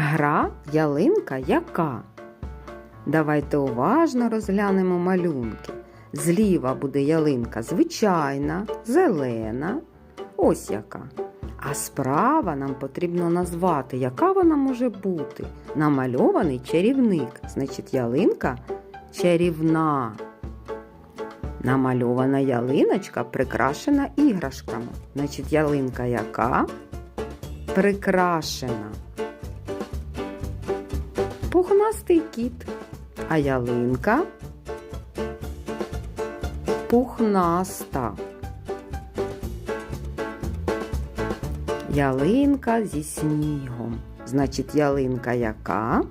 Гра ялинка яка? Давайте уважно розглянемо малюнки. Зліва буде ялинка звичайна, зелена. Ось яка. А справа нам потрібно назвати, яка вона може бути. Намальований чарівник. Значить, ялинка чарівна. Намальована ялиночка прикрашена іграшками. Значить, ялинка яка? Прикрашена. Пухнастий кіт. А ялинка пухнаста. Ялинка зі снігом. Значить, ялинка яка?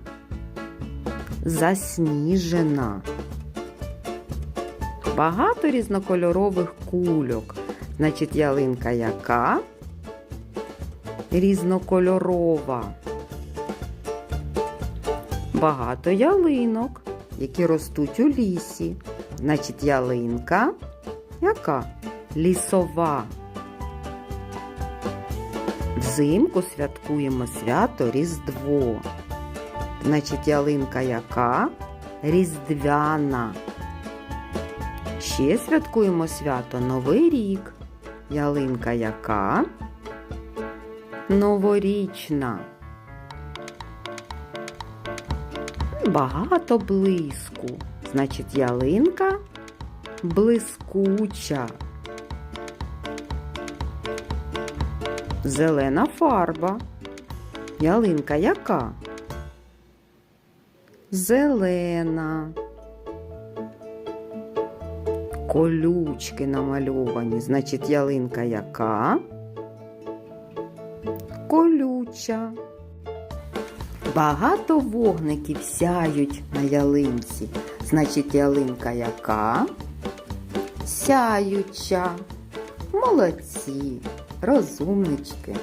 Засніжена. Багато різнокольорових кульок. Значить, ялинка яка? Різнокольорова. Багато ялинок, які ростуть у лісі. Значить, ялинка яка? Лісова. Взимку святкуємо свято Різдво. Значить, ялинка яка? Різдвяна. Ще святкуємо свято Новий рік. Ялинка яка? Новорічна. Багато блиску. Значить, ялинка блискуча. Зелена фарба. Ялинка яка? Зелена. Колючки намальовані. Значить, ялинка яка? Колюча. Багато вогників сяють на ялинці. Значить, ялинка яка? Сяюча. Молодці, розумнички.